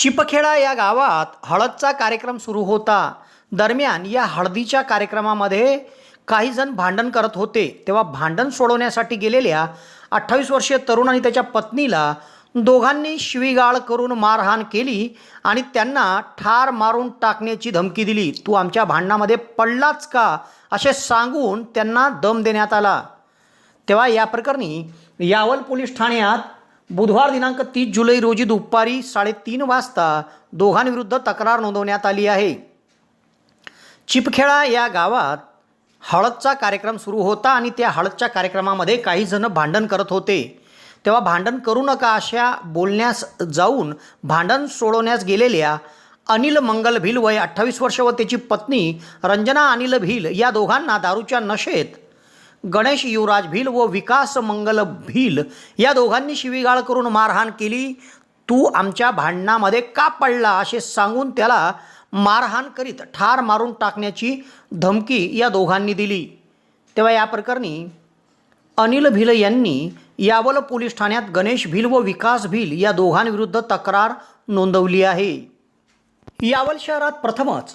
चिपखेडा या गावात हळदचा कार्यक्रम सुरू होता. दरम्यान या हळदीच्या कार्यक्रमामध्ये काही जण भांडण करत होते. तेव्हा भांडण सोडवण्यासाठी गेलेल्या अठ्ठावीस वर्षीय तरुण आणि त्याच्या पत्नीला दोघांनी शिवीगाळ करून मारहाण केली आणि त्यांना ठार मारून टाकण्याची धमकी दिली. तू आमच्या भांडणामध्ये पडलाच का? असे सांगून त्यांना दम देण्यात आला. तेव्हा या प्रकरणी यावल पोलीस ठाण्यात बुधवार दिनांक तीस जुलै रोजी दुपारी साडेतीन वाजता दोघांविरुद्ध तक्रार नोंदवण्यात आली आहे. चिपखेडा या गावात हळदचा कार्यक्रम सुरू होता आणि त्या हळदच्या कार्यक्रमामध्ये काही जण भांडण करत होते. तेव्हा भांडण करू नका अशा बोलण्यास जाऊन भांडण सोडवण्यास गेलेल्या अनिल मंगल भिल वय अठ्ठावीस वर्ष व त्याची पत्नी रंजना अनिल भिल या दोघांना दारूच्या नशेत गणेश युवराज भील व विकास मंगल भील या दोघांनी शिवीगाळ करून मारहाण केली. तू आमच्या भांडणामध्ये का पडला असे सांगून त्याला मारहाण करीत ठार मारून टाकण्याची धमकी या दोघांनी दिली. तेव्हा या प्रकरणी अनिल भिल यांनी यावल पोलीस ठाण्यात गणेश भिल व विकास भिल या दोघांविरुद्ध तक्रार नोंदवली आहे. यावल शहरात प्रथमच